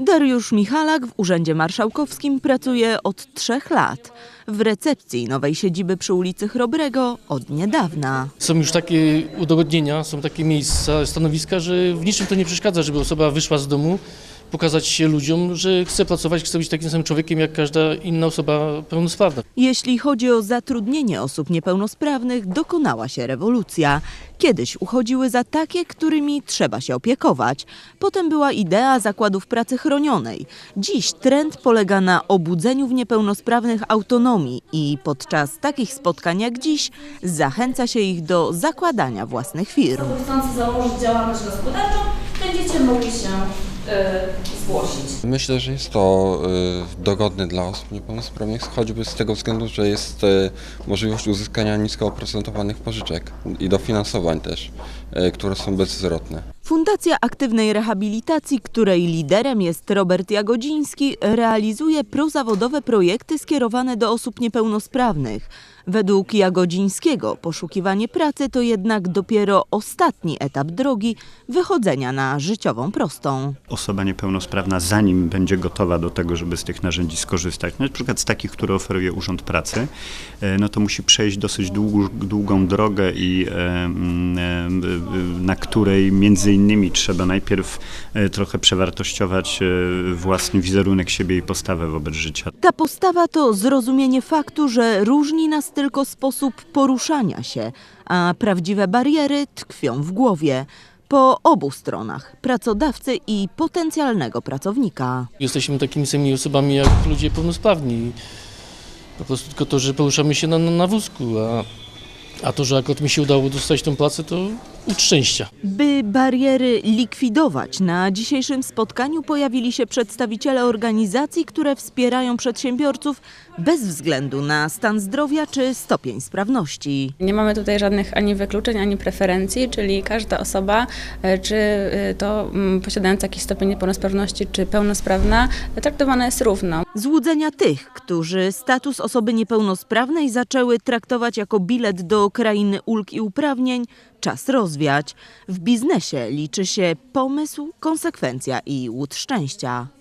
Dariusz Michalak w Urzędzie Marszałkowskim pracuje od trzech lat. W recepcji nowej siedziby przy ulicy Chrobrego od niedawna. Są już takie udogodnienia, są takie miejsca, stanowiska, że w niczym to nie przeszkadza, żeby osoba wyszła z domu, pokazać się ludziom, że chce pracować, chce być takim samym człowiekiem jak każda inna osoba pełnosprawna. Jeśli chodzi o zatrudnienie osób niepełnosprawnych, dokonała się rewolucja. Kiedyś uchodziły za takie, którymi trzeba się opiekować. Potem była idea zakładów pracy chronionej. Dziś trend polega na obudzeniu w niepełnosprawnych autonomii i podczas takich spotkań jak dziś zachęca się ich do zakładania własnych firm. Chcące założyć działalność gospodarczą będziecie mogli się zgłosić. Myślę, że jest to y, dogodne dla osób niepełnosprawnych, choćby z tego względu, że jest y, możliwość uzyskania nisko oprocentowanych pożyczek i dofinansowań też, y, które są bezzwrotne. Fundacja Aktywnej Rehabilitacji, której liderem jest Robert Jagodziński, realizuje prozawodowe projekty skierowane do osób niepełnosprawnych. Według Jagodzińskiego poszukiwanie pracy to jednak dopiero ostatni etap drogi wychodzenia na życiową prostą. osoba niepełnosprawna, zanim będzie gotowa do tego, żeby z tych narzędzi skorzystać, na przykład z takich, które oferuje Urząd Pracy, e, no to musi przejść dosyć długą, długą drogę i e, mm, e, na której między innymi trzeba najpierw trochę przewartościować własny wizerunek siebie i postawę wobec życia. Ta postawa to zrozumienie faktu, że różni nas tylko sposób poruszania się, a prawdziwe bariery tkwią w głowie. Po obu stronach pracodawcy i potencjalnego pracownika. Jesteśmy takimi samymi osobami jak ludzie pełnosprawni. Po prostu tylko to, że poruszamy się na, na, wózku, a, a to, że akurat mi się udało dostać tą pracę, to szczęścia. By bariery likwidować, na dzisiejszym spotkaniu pojawili się przedstawiciele organizacji, które wspierają przedsiębiorców bez względu na stan zdrowia czy stopień sprawności. Nie mamy tutaj żadnych ani wykluczeń, ani preferencji, czyli każda osoba, e, czy e, to mm, posiadająca jakiś stopień niepełnosprawności, czy pełnosprawna, traktowana jest równo. Złudzenia tych, którzy status osoby niepełnosprawnej zaczęły traktować jako bilet do krainy ulg i uprawnień, czas rozwiać. W biznesie liczy się pomysł, konsekwencja i łód szczęścia.